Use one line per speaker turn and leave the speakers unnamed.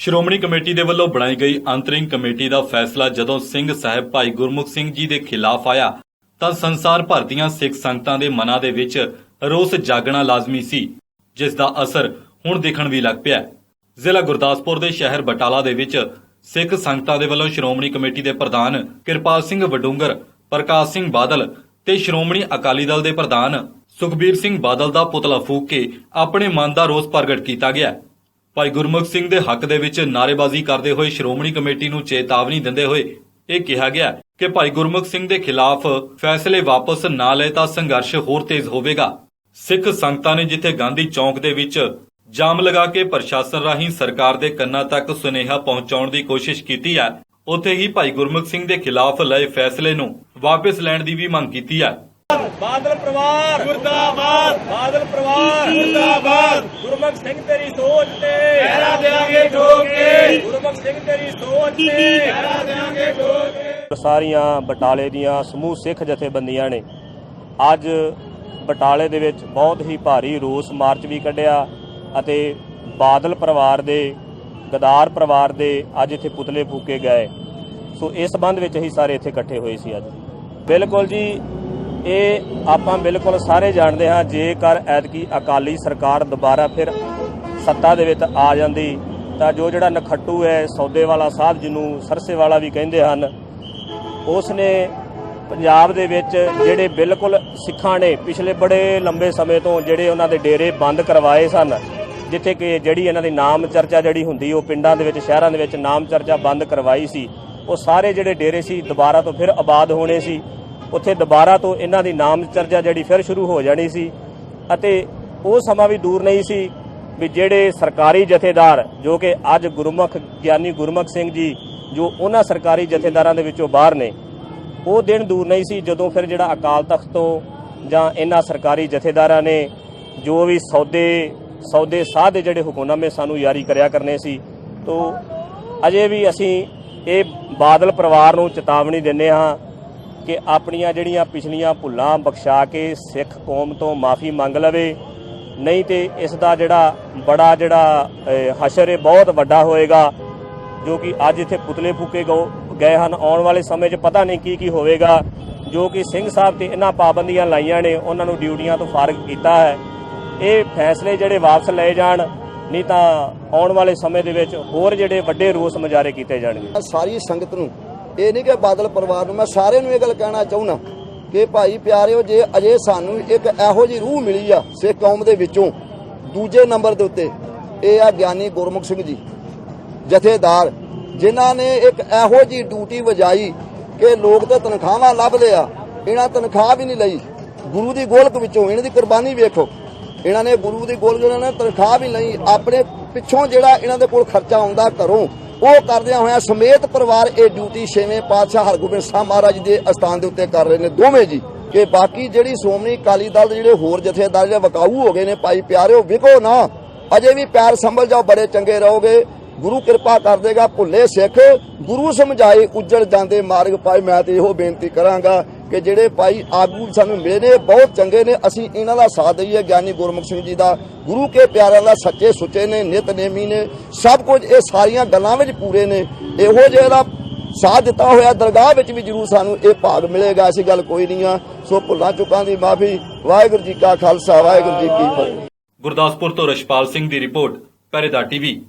Shiromani committee ਦੇ ਵੱਲੋਂ ਬਣਾਈ ਗਈ ਅੰਤਰਿੰਗ ਕਮੇਟੀ ਦਾ ਫੈਸਲਾ ਜਦੋਂ ਸਿੰਘ ਸਾਹਿਬ ਭਾਈ ਗੁਰਮੁਖ ਸਿੰਘ ਜੀ ਦੇ ਖਿਲਾਫ ਆਇਆ, ਤਾਂ ਸੰਸਾਰ ਭਰ ਦੀਆਂ ਸਿੱਖ ਸੰਗਤਾਂ ਦੇ ਮਨਾਂ ਦੇ ਵਿੱਚ ਰੋਸ ਜਾਗਣਾ ਲਾਜ਼ਮੀ ਸੀ, ਜਿਸ ਦਾ ਅਸਰ ਹੁਣ ਦਿਖਣ ਵੀ ਲੱਗ ਪਿਆ ਜ਼ਿਲ੍ਹਾ ਗੁਰਦਾਸਪੁਰ ਦੇ ਸ਼ਹਿਰ ਬਟਾਲਾ ਦੇ ਵਿੱਚ ਸਿੱਖ ਸੰਗਤਾਂ ਦੇ ਵੱਲੋਂ ਸ਼੍ਰੋਮਣੀ ਕਮੇਟੀ ਦੇ ਪ੍ਰਧਾਨ ਕਿਰਪਾਲ ਸਿੰਘ ਵਡੂੰਗਰ, ਪ੍ਰਕਾਸ਼ ਸਿੰਘ ਬਾਦਲ ਤੇ ਸ਼੍ਰੋਮਣੀ ਅਕਾਲੀ ਦਲ ਦੇ ਪ੍ਰਧਾਨ ਸੁਖਬੀਰ ਸਿੰਘ ਬਾਦਲ ਦਾ ਪੁਤਲਾ ਫੂਕ ਕੇ ਆਪਣੇ ਮਨ ਦਾ ਰੋਸ ਪ੍ਰਗਟ ਕੀਤਾ ਗਿਆ। ਭਾਈ ਗੁਰਮੁਖ ਸਿੰਘ ਦੇ ਹੱਕ ਦੇ ਵਿੱਚ ਨਾਅਰੇਬਾਜ਼ੀ ਕਰਦੇ ਹੋਏ ਸ਼੍ਰੋਮਣੀ ਕਮੇਟੀ ਨੂੰ ਚੇਤਾਵਨੀ ਦਿੰਦੇ ਹੋਏ ਇਹ ਕਿਹਾ ਗਿਆ ਕਿ ਭਾਈ ਗੁਰਮੁਖ ਸਿੰਘ ਦੇ ਖਿਲਾਫ ਫੈਸਲੇ ਵਾਪਸ ਨਾ ਲਏ ਤਾਂ ਸੰਘਰਸ਼ ਹੋਰ ਤੇਜ਼ ਹੋਵੇਗਾ। ਸਿੱਖ ਸੰਗਤਾਂ ਨੇ ਜਿੱਥੇ ਗਾਂਧੀ ਚੌਂਕ ਦੇ ਵਿੱਚ ਜਾਮ ਲਗਾ ਕੇ ਪ੍ਰਸ਼ਾਸਨ ਰਾਹੀਂ ਸਰਕਾਰ ਦੇ ਕੰਨਾਂ ਤੱਕ ਸੁਨੇਹਾ ਪਹੁੰਚਾਉਣ ਦੀ ਕੋਸ਼ਿਸ਼ ਕੀਤੀ ਹੈ, ਉੱਥੇ ਹੀ ਭਾਈ ਗੁਰਮੁਖ ਸਿੰਘ ਦੇ ਖਿਲਾਫ ਲਏ ਫੈਸਲੇ ਨੂੰ ਵਾਪਸ ਲੈਣ ਦੀ ਵੀ ਮੰਗ ਕੀਤੀ ਹੈ।
ਬਾਦਲ ਪਰਿਵਾਰ, ਮੁਰਦਾਬਾਦ, ਬਾਦਲ ਪਰਿਵਾਰ, ਮੁਰਦਾਬਾਦ। ਗੁਰਮੁਖ ਸਿੰਘ, ਤੇਰੀ ਸੋਚ ਤੇ ਪਹਿਰਾ ਦੇਾਂਗੇ ਠੋਕ ਕੇ ਗੁਰਮੁਖ ਸਿੰਘ ਤੇਰੀ ਸੋਚ ਤੇ ਪਹਿਰਾ ਦੇਾਂਗੇ ਠੋਕ ਕੇ
ਸਾਰੀਆਂ ਬਟਾਲੇ ਦੀਆਂ ਸਮੂਹ ਸਿੱਖ ਜਥੇਬੰਦੀਆਂ ਨੇ ਅੱਜ ਬਟਾਲੇ ਦੇ ਵਿੱਚ ਬਹੁਤ ਹੀ ਭਾਰੀ ਰੋਸ ਮਾਰਚ ਵੀ ਕੱਢਿਆ ਅਤੇ ਬਾਦਲ ਪਰਿਵਾਰ ਦੇ ਗਦਾਰ ਪਰਿਵਾਰ ਦੇ ਅੱਜ ਇੱਥੇ ਪੁਤਲੇ ਫੂਕੇ ਗਏ। ਸੋ ਇਸ ਸੰਬੰਧ ਵਿੱਚ ਅਸੀਂ ਸਾਰੇ ਇੱਥੇ ਇਕੱਠੇ ਹੋਏ ਸੀ ਅੱਜ। ਬਿਲਕੁਲ ਜੀ ਇਹ ਆਪਾਂ ਬਿਲਕੁਲ ਸਾਰੇ ਜਾਣਦੇ ਹਾਂ ਜੇਕਰ ਐਤਕੀ ਅਕਾਲੀ ਸਰਕਾਰ ਦੁਬਾਰਾ ਫਿਰ ਸੱਤਾ ਦੇ ਵਿੱਚ ਆ ਜਾਂਦੀ ਤਾਂ ਜੋ ਜਿਹੜਾ ਨਖੱਟੂ ਹੈ, ਸੌਦੇ ਵਾਲਾ ਸਾਹਿਬ ਜਿਹਨੂੰ ਸਰਸੇ ਵਾਲਾ ਵੀ ਕਹਿੰਦੇ ਹਨ, ਉਸ ਨੇ ਪੰਜਾਬ ਦੇ ਵਿੱਚ ਜਿਹੜੇ ਬਿਲਕੁਲ ਸਿੱਖਾਂ ਨੇ ਪਿਛਲੇ ਬੜੇ ਲੰਬੇ ਸਮੇਂ ਤੋਂ ਜਿਹੜੇ ਉਹਨਾਂ ਦੇ ਡੇਰੇ ਬੰਦ ਕਰਵਾਏ ਸਨ, ਜਿੱਥੇ ਕਿ ਜਿਹੜੀ ਇਹਨਾਂ ਦੀ ਨਾਮ ਚਰਚਾ ਜਿਹੜੀ ਹੁੰਦੀ, ਉਹ ਪਿੰਡਾਂ ਦੇ ਵਿੱਚ, ਸ਼ਹਿਰਾਂ ਦੇ ਵਿੱਚ ਨਾਮ ਚਰਚਾ ਬੰਦ ਕਰਵਾਈ ਸੀ, ਉਹ ਸਾਰੇ ਜਿਹੜੇ ਡੇਰੇ ਸੀ ਦੁਬਾਰਾ ਤੋਂ ਫਿਰ ਆਬਾਦ ਹੋਣੇ ਸੀ, ਉੱਥੇ ਦੁਬਾਰਾ ਤੋਂ ਇਹਨਾਂ ਦੀ ਨਾਮ ਚਰਚਾ ਜਿਹੜੀ ਫਿਰ ਸ਼ੁਰੂ ਹੋ ਜਾਣੀ ਸੀ, ਅਤੇ ਉਹ ਸਮਾਂ ਵੀ ਦੂਰ ਨਹੀਂ ਸੀ ਵੀ ਜਿਹੜੇ ਸਰਕਾਰੀ ਜਥੇਦਾਰ, ਜੋ ਕਿ ਅੱਜ ਗੁਰਮੁਖ, ਗਿਆਨੀ ਗੁਰਮੁਖ ਸਿੰਘ ਜੀ, ਜੋ ਉਹਨਾਂ ਸਰਕਾਰੀ ਜਥੇਦਾਰਾਂ ਦੇ ਵਿੱਚੋਂ ਬਾਹਰ ਨੇ, ਉਹ ਦਿਨ ਦੂਰ ਨਹੀਂ ਸੀ, ਜਦੋਂ ਫਿਰ ਜਿਹੜਾ ਅਕਾਲ ਤਖਤ ਤੋਂ ਜਾਂ ਇਹਨਾਂ ਸਰਕਾਰੀ ਜਥੇਦਾਰਾਂ ਨੇ ਜੋ ਵੀ ਸੌਦੇ ਸੌਦੇ ਸਾਹ ਦੇ ਜਿਹੜੇ ਹੁਕਮਨਾਮੇ ਸਾਨੂੰ ਜਾਰੀ ਕਰਿਆ ਕਰਨੇ ਸੀ, ਤੋਂ ਅਜੇ ਵੀ ਅਸੀਂ ਇਹ ਬਾਦਲ ਪਰਿਵਾਰ ਨੂੰ ਚੇਤਾਵਨੀ ਦਿੰਦੇ ਹਾਂ ਕਿ ਆਪਣੀਆਂ ਜਿਹੜੀਆਂ ਪਿਛਲੀਆਂ ਭੁੱਲਾਂ ਬਖਸ਼ਾ ਕੇ ਸਿੱਖ ਕੌਮ ਤੋਂ ਮਾਫੀ ਮੰਗ ਲਵੇ ਨਹੀਂ ਤੇ ਇਸ ਦਾ ਜਿਹੜਾ ਬੜਾ ਜਿਹੜਾ ਹਸ਼ਰ ਹੈ ਬਹੁਤ ਵੱਡਾ ਹੋਏਗਾ, ਜੋ ਕਿ ਅੱਜ ਇੱਥੇ ਪੁਤਲੇ ਫੂਕੇ ਗਓ- ਗਏ ਹਨ। ਆਉਣ ਵਾਲੇ ਸਮੇਂ 'ਚ ਪਤਾ ਨਹੀਂ ਕੀ ਕੀ ਹੋਵੇਗਾ, ਜੋ ਕਿ ਸਿੰਘ ਸਾਹਿਬ ਤੇ ਇਹਨਾਂ ਪਾਬੰਦੀਆਂ ਲਾਈਆਂ ਨੇ, ਉਹਨਾਂ ਨੂੰ ਡਿਊਟੀਆਂ ਤੋਂ ਫਾਰਗ ਕੀਤਾ ਹੈ। ਇਹ ਫੈਸਲੇ ਜਿਹੜੇ ਵਾਪਸ ਲਏ ਜਾਣ, ਨਹੀਂ ਤਾਂ ਆਉਣ ਵਾਲੇ ਸਮੇਂ ਦੇ ਵਿੱਚ ਹੋਰ ਜਿਹੜੇ ਵੱਡੇ ਰੋਸ ਮੁਜ਼ਾਹਰੇ ਕੀਤੇ ਜਾਣਗੇ।
ਸਾਰੀ ਸੰਗਤ ਨੂੰ ਇਹ ਨਹੀਂ ਕਿ ਬਾਦਲ ਪਰਿਵਾਰ ਨੂੰ, ਮੈਂ ਸਾਰਿਆਂ ਨੂੰ ਇਹ ਗੱਲ ਕਹਿਣਾ ਚਾਹੁੰਦਾ ਕਿ ਭਾਈ ਪਿਆਰਿਓ, ਜੇ ਅਜੇ ਸਾਨੂੰ ਇੱਕ ਇਹੋ ਜੀ ਰੂਹ ਮਿਲੀ ਆ ਸਿੱਖ ਕੌਮ ਦੇ ਵਿੱਚੋਂ, ਦੂਜੇ ਨੰਬਰ ਦੇ ਉੱਤੇ, ਇਹ ਆ ਗਿਆਨੀ ਗੁਰਮੁਖ ਸਿੰਘ ਜੀ, ਜਥੇਦਾਰ, ਜਿਨ੍ਹਾਂ ਨੇ ਇੱਕ ਇਹੋ ਜੀ ਡਿਊਟੀ ਵਜਾਈ ਕਿ ਲੋਕ ਤਾਂ ਤਨਖਾਹਾਂ ਲੱਭਦੇ ਆ, ਇਹਨਾਂ ਤਨਖਾਹ ਵੀ ਨਹੀਂ ਲਈ। ਗੁਰੂ ਦੀ ਗੋਲਕ ਵਿੱਚੋਂ ਇਹਨਾਂ ਦੀ ਕੁਰਬਾਨੀ ਵੇਖੋ। ਇਹਨਾਂ ਨੇ ਗੁਰੂ ਦੀ ਗੋਲਕ ਇਹਨਾਂ ਨੇ ਤਨਖਾਹ ਵੀ ਲਈ ਆਪਣੇ ਪਿੱਛੋਂ ਜਿਹੜਾ ਇਹਨਾਂ ਦੇ ਕੋਲ ਖਰਚਾ ਆਉਂਦਾ ਘਰੋਂ ਉਹ ਕਰਦਿਆਂ ਹੋਇਆਂ ਸਮੇਤ ਪਰਿਵਾਰ ਇਹ ਡਿਊਟੀ ਛੇਵੇਂ ਪਾਤਸ਼ਾਹ ਹਰਗੋਬਿੰਦ ਸਾਹਿਬ ਮਹਾਰਾਜ ਦੇ ਅਸਥਾਨ ਦੇ ਉੱਤੇ ਕਰ ਰਹੇ ਨੇ ਦੋਵੇਂ ਜੀ। ਕਿ ਬਾਕੀ ਜਿਹੜੀ ਸ਼੍ਰੋਮਣੀ ਅਕਾਲੀ ਦਲ ਦੇ ਜਿਹੜੇ ਹੋਰ ਜਥੇਦਾਰ ਜਿਹੜੇ ਵਕਾਊ ਹੋ ਗਏ ਨੇ, ਭਾਈ ਪਿਆਰਿਓ, ਵਿਕੋ ਨਾ। ਅਜੇ ਵੀ ਪਿਆਰ ਸੰਭਲ ਜਾਓ, ਬੜੇ ਚੰਗੇ ਰਹੋਗੇ। ਗੁਰੂ ਕਿਰਪਾ ਕਰ ਦੇਗਾ, ਭੁੱਲੇ ਸਿੱਖ। ਗੁਰੂ ਸਮਝਾਏ ਉੱਜੜ ਜਾਂਦੇ ਮਾਰਗ ਪਾਏ ਮੈਂ ਤੇ ਇਹੋ ਬੇਨਤੀ ਕਰਾਂਗਾ ਕਿ ਜਿਹੜੇ ਭਾਈ ਆਗੂ ਸਾਨੂੰ ਮਿਲੇ ਨੇ ਬਹੁਤ ਚੰਗੇ ਨੇ, ਅਸੀਂ ਇਹਨਾਂ ਦਾ ਸਾਥ ਦਈਏ, ਗਿਆਨੀ ਗੁਰਮੁਖ ਸਿੰਘ ਜੀ ਦਾ। ਗੁਰੂ ਕੇ ਪਿਆਰਿਆਂ ਦਾ ਸੱਚੇ ਸੁੱਚੇ ਨੇ ਨਿਤਨੇਮੀ ਨੇ, ਸਭ ਕੁਝ ਇਹ ਸਾਰੀਆਂ ਗੱਲਾਂ ਵਿੱਚ ਪੂਰੇ ਨੇ। ਇਹੋ ਜਿਹਾ ਦਾ ਸਾਥ ਦਿੱਤਾ ਹੋਇਆ ਦਰਗਾਹ ਵਿੱਚ ਵੀ ਜਰੂਰ ਸਾਨੂੰ ਇਹ ਭਾਗ ਮਿਲੇਗਾ, ਐਸੀ ਗੱਲ ਕੋਈ ਨਹੀਂ ਆ। ਸੋ ਭੁੱਲਾਂ ਚੁੱਕਾਂ ਦੀ ਮਾਫੀ, ਵਾਹਿਗੁਰੂ ਜੀ ਕਾ ਖਾਲਸਾ, ਵਾਹਿਗੁਰੂ ਜੀ ਕੀ ਫਤਿਹ।
ਗੁਰਦਾਸਪੁਰ ਤੋਂ ਰਸ਼ਪਾਲ ਸਿੰਘ ਦੀ ਰਿਪੋਰਟ ਪਹਿਰੇਦਾਰ ਟੀਵੀ।